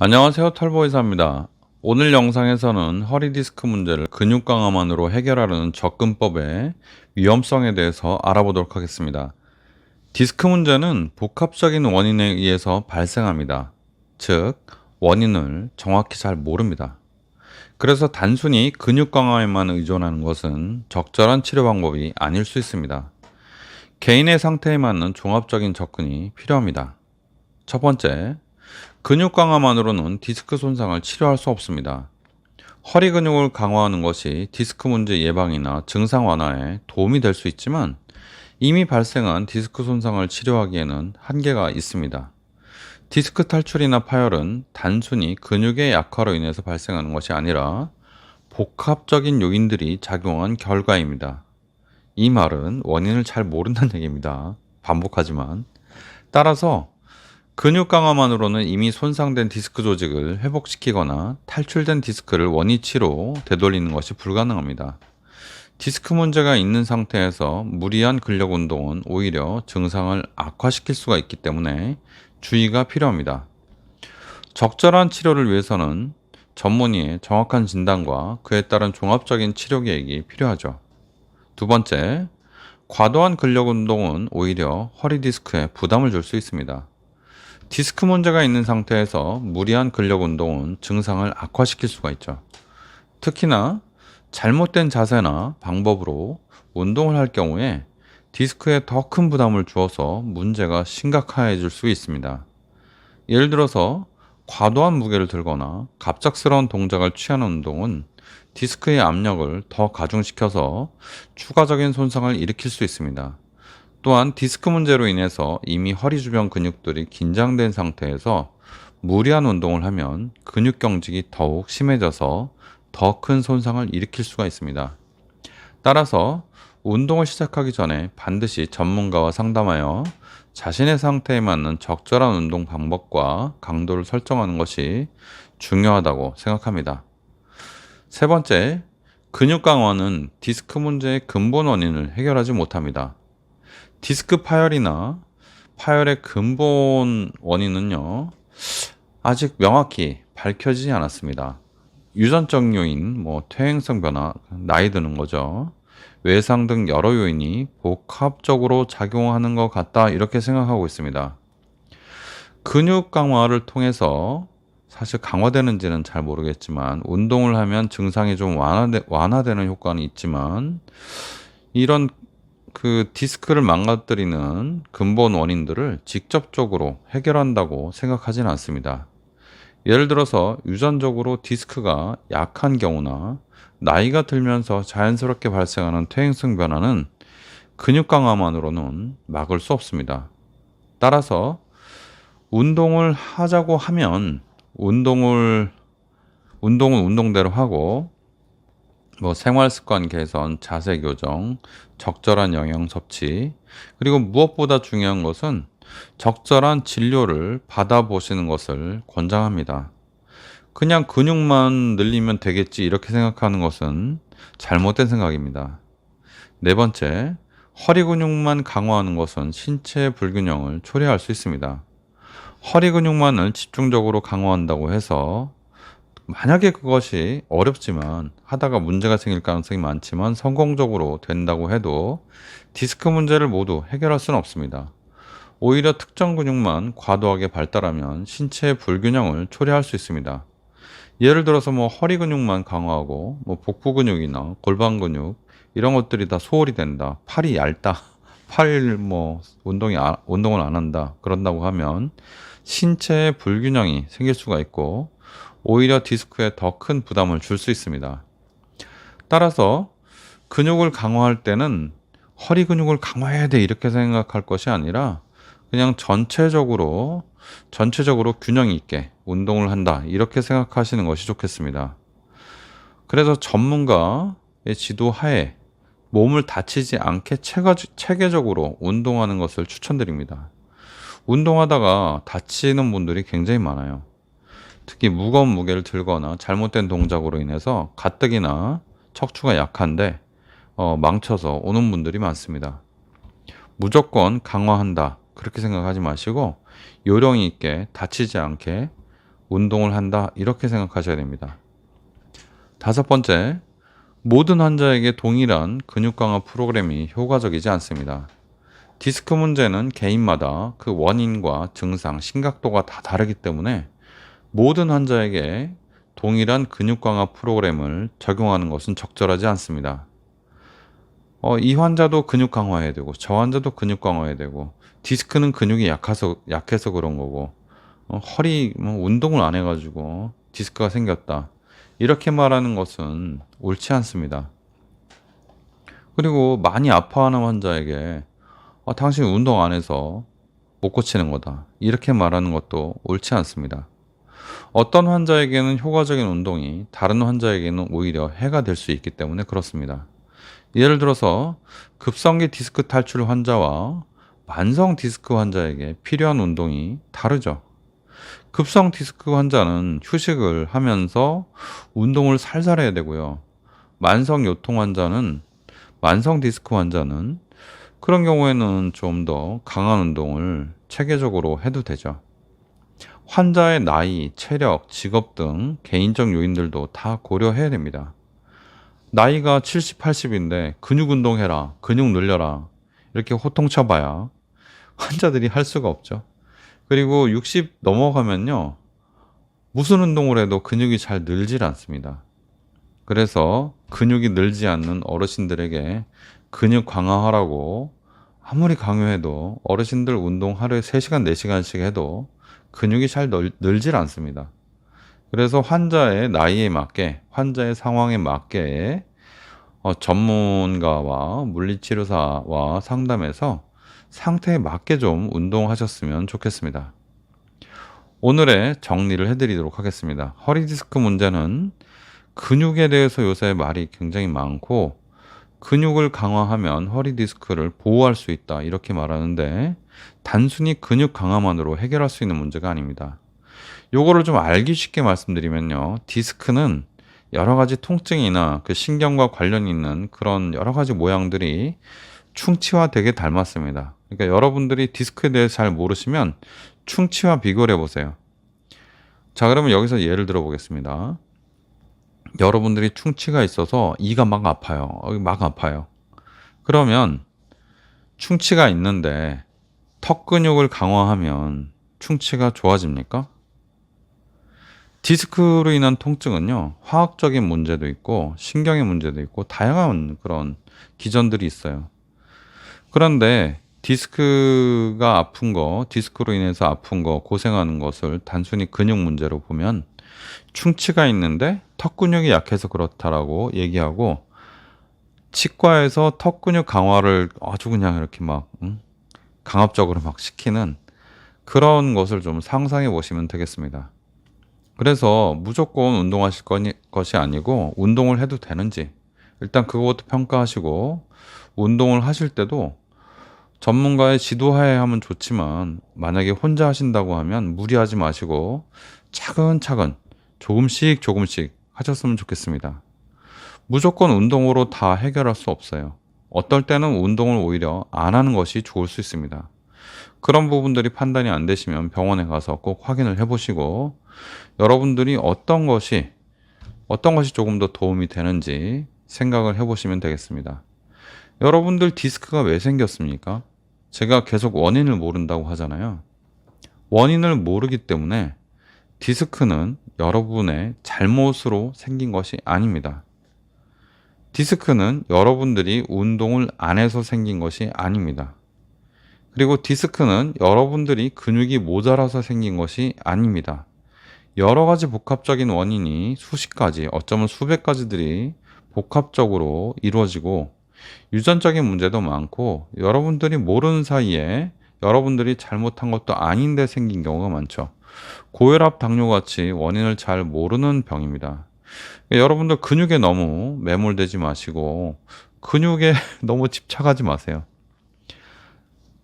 안녕하세요 털보이사입니다. 오늘 영상에서는 허리 디스크 문제를 근육 강화만으로 해결하려는 접근법의 위험성에 대해서 알아보도록 하겠습니다. 디스크 문제는 복합적인 원인에 의해서 발생합니다. 즉, 원인을 정확히 잘 모릅니다. 그래서 단순히 근육 강화에만 의존하는 것은 적절한 치료 방법이 아닐 수 있습니다. 개인의 상태에 맞는 종합적인 접근이 필요합니다. 첫 번째, 근육 강화만으로는 디스크 손상을 치료할 수 없습니다. 허리 근육을 강화하는 것이 디스크 문제 예방이나 증상 완화에 도움이 될 수 있지만 이미 발생한 디스크 손상을 치료하기에는 한계가 있습니다. 디스크 탈출이나 파열은 단순히 근육의 약화로 인해서 발생하는 것이 아니라 복합적인 요인들이 작용한 결과입니다. 이 말은 원인을 잘 모른다는 얘기입니다. 반복하지만. 따라서 근육 강화만으로는 이미 손상된 디스크 조직을 회복시키거나 탈출된 디스크를 원위치로 되돌리는 것이 불가능합니다. 디스크 문제가 있는 상태에서 무리한 근력 운동은 오히려 증상을 악화시킬 수가 있기 때문에 주의가 필요합니다. 적절한 치료를 위해서는 전문의의 정확한 진단과 그에 따른 종합적인 치료 계획이 필요하죠. 두 번째, 과도한 근력 운동은 오히려 허리 디스크에 부담을 줄 수 있습니다. 디스크 문제가 있는 상태에서 무리한 근력 운동은 증상을 악화시킬 수가 있죠. 특히나 잘못된 자세나 방법으로 운동을 할 경우에 디스크에 더 큰 부담을 주어서 문제가 심각해질 수 있습니다. 예를 들어서 과도한 무게를 들거나 갑작스러운 동작을 취하는 운동은 디스크의 압력을 더 가중시켜서 추가적인 손상을 일으킬 수 있습니다. 또한 디스크 문제로 인해서 이미 허리 주변 근육들이 긴장된 상태에서 무리한 운동을 하면 근육 경직이 더욱 심해져서 더 큰 손상을 일으킬 수가 있습니다. 따라서 운동을 시작하기 전에 반드시 전문가와 상담하여 자신의 상태에 맞는 적절한 운동 방법과 강도를 설정하는 것이 중요하다고 생각합니다. 세 번째, 근육 강화는 디스크 문제의 근본 원인을 해결하지 못합니다. 디스크 파열이나 파열의 근본 원인은요, 아직 명확히 밝혀지지 않았습니다. 유전적 요인, 뭐 퇴행성 변화, 나이 드는 거죠. 외상 등 여러 요인이 복합적으로 작용하는 것 같다 이렇게 생각하고 있습니다. 근육 강화를 통해서 사실 강화되는지는 잘 모르겠지만 운동을 하면 증상이 좀 완화되, 완화되는 효과는 있지만 이런 그 디스크를 망가뜨리는 근본 원인들을 직접적으로 해결한다고 생각하지는 않습니다. 예를 들어서 유전적으로 디스크가 약한 경우나 나이가 들면서 자연스럽게 발생하는 퇴행성 변화는 근육 강화만으로는 막을 수 없습니다. 따라서 운동을 하자고 하면 운동을 운동은 운동대로 하고 뭐 생활 습관 개선, 자세 교정, 적절한 영양 섭취, 그리고 무엇보다 중요한 것은 적절한 진료를 받아보시는 것을 권장합니다. 그냥 근육만 늘리면 되겠지 이렇게 생각하는 것은 잘못된 생각입니다. 네 번째, 허리 근육만 강화하는 것은 신체 불균형을 초래할 수 있습니다. 허리 근육만을 집중적으로 강화한다고 해서 만약에 그것이 어렵지만 하다가 문제가 생길 가능성이 많지만 성공적으로 된다고 해도 디스크 문제를 모두 해결할 수는 없습니다. 오히려 특정 근육만 과도하게 발달하면 신체의 불균형을 초래할 수 있습니다. 예를 들어서 뭐 허리 근육만 강화하고 뭐 복부 근육이나 골반 근육 이런 것들이 다 소홀히 된다. 팔이 얇다. 팔 뭐 운동이 아, 운동을 안 한다. 그런다고 하면 신체의 불균형이 생길 수가 있고 오히려 디스크에 더 큰 부담을 줄 수 있습니다. 따라서 근육을 강화할 때는 허리 근육을 강화해야 돼 이렇게 생각할 것이 아니라 그냥 전체적으로 전체적으로 균형 있게 운동을 한다 이렇게 생각하시는 것이 좋겠습니다. 그래서 전문가의 지도 하에 몸을 다치지 않게 체계적으로 운동하는 것을 추천드립니다. 운동하다가 다치는 분들이 굉장히 많아요. 특히 무거운 무게를 들거나 잘못된 동작으로 인해서 가뜩이나 척추가 약한데 어, 망쳐서 오는 분들이 많습니다. 무조건 강화한다 그렇게 생각하지 마시고 요령 있게 다치지 않게 운동을 한다. 이렇게 생각하셔야 됩니다. 다섯 번째, 모든 환자에게 동일한 근육 강화 프로그램이 효과적이지 않습니다. 디스크 문제는 개인마다 그 원인과 증상, 심각도가 다 다르기 때문에 모든 환자에게 동일한 근육 강화 프로그램을 적용하는 것은 적절하지 않습니다. 어, 이 환자도 근육 강화해야 되고, 저 환자도 근육 강화해야 되고, 디스크는 근육이 약해서, 약해서 그런 거고, 어, 허리 뭐 운동을 안 해가지고 디스크가 생겼다. 이렇게 말하는 것은 옳지 않습니다. 그리고 많이 아파하는 환자에게 어, 당신 운동 안 해서 못 고치는 거다. 이렇게 말하는 것도 옳지 않습니다. 어떤 환자에게는 효과적인 운동이 다른 환자에게는 오히려 해가 될 수 있기 때문에 그렇습니다. 예를 들어서 급성기 디스크 탈출 환자와 만성 디스크 환자에게 필요한 운동이 다르죠. 급성 디스크 환자는 휴식을 하면서 운동을 살살 해야 되고요. 만성 요통 환자는 만성 디스크 환자는 그런 경우에는 좀 더 강한 운동을 체계적으로 해도 되죠. 환자의 나이, 체력, 직업 등 개인적 요인들도 다 고려해야 됩니다. 나이가 70, 80인데 근육 운동해라, 근육 늘려라 이렇게 호통 쳐봐야 환자들이 할 수가 없죠. 그리고 60 넘어가면요. 무슨 운동을 해도 근육이 잘 늘질 않습니다. 그래서 근육이 늘지 않는 어르신들에게 근육 강화하라고 아무리 강요해도 어르신들 운동 하루에 3시간, 4시간씩 해도 근육이 잘 늘, 늘질 않습니다. 그래서 환자의 나이에 맞게, 환자의 상황에 맞게 어, 전문가와 물리치료사와 상담해서 상태에 맞게 좀 운동하셨으면 좋겠습니다. 오늘의 정리를 해드리도록 하겠습니다. 허리 디스크 문제는 근육에 대해서 요새 말이 굉장히 많고 근육을 강화하면 허리 디스크를 보호할 수 있다 이렇게 말하는데 단순히 근육 강화만으로 해결할 수 있는 문제가 아닙니다. 요거를 좀 알기 쉽게 말씀드리면요. 디스크는 여러 가지 통증이나 그 신경과 관련 있는 그런 여러 가지 모양들이 충치와 되게 닮았습니다. 그러니까 여러분들이 디스크에 대해서 잘 모르시면 충치와 비교를 해보세요. 자, 그러면 여기서 예를 들어 보겠습니다. 여러분들이 충치가 있어서 이가 막 아파요. 막 아파요. 그러면 충치가 있는데 턱 근육을 강화하면 충치가 좋아집니까? 디스크로 인한 통증은요, 화학적인 문제도 있고, 신경의 문제도 있고, 다양한 그런 기전들이 있어요. 그런데 디스크가 아픈 거, 디스크로 인해서 아픈 거, 고생하는 것을 단순히 근육 문제로 보면 충치가 있는데 턱 근육이 약해서 그렇다라고 얘기하고 치과에서 턱 근육 강화를 아주 그냥 이렇게 막 응? 강압적으로 막 시키는 그런 것을 좀 상상해 보시면 되겠습니다. 그래서 무조건 운동하실 것이 아니고 운동을 해도 되는지 일단 그것부터 평가하시고 운동을 하실 때도 전문가의 지도하에 하면 좋지만 만약에 혼자 하신다고 하면 무리하지 마시고 차근차근 조금씩 조금씩 하셨으면 좋겠습니다. 무조건 운동으로 다 해결할 수 없어요. 어떨 때는 운동을 오히려 안 하는 것이 좋을 수 있습니다. 그런 부분들이 판단이 안 되시면 병원에 가서 꼭 확인을 해보시고 여러분들이 어떤 것이 어떤 것이 조금 더 도움이 되는지 생각을 해보시면 되겠습니다. 여러분들 디스크가 왜 생겼습니까? 제가 계속 원인을 모른다고 하잖아요. 원인을 모르기 때문에 디스크는 여러분의 잘못으로 생긴 것이 아닙니다. 디스크는 여러분들이 운동을 안 해서 생긴 것이 아닙니다. 그리고 디스크는 여러분들이 근육이 모자라서 생긴 것이 아닙니다. 여러 가지 복합적인 원인이 수십 가지, 어쩌면 수백 가지들이 복합적으로 이루어지고 유전적인 문제도 많고 여러분들이 모르는 사이에 여러분들이 잘못한 것도 아닌데 생긴 경우가 많죠. 고혈압, 당뇨 같이 원인을 잘 모르는 병입니다. 여러분들 근육에 너무 매몰되지 마시고 근육에 너무 집착하지 마세요.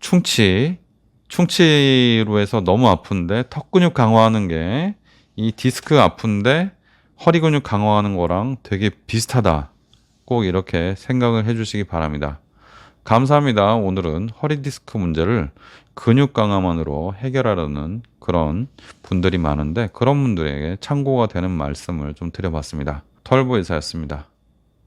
충치, 충치로 해서 너무 아픈데 턱 근육 강화하는 게 이 디스크 아픈데 허리 근육 강화하는 거랑 되게 비슷하다. 꼭 이렇게 생각을 해주시기 바랍니다. 감사합니다. 오늘은 허리 디스크 문제를 근육 강화만으로 해결하려는 그런 분들이 많은데 그런 분들에게 참고가 되는 말씀을 좀 드려봤습니다. 털보 의사였습니다.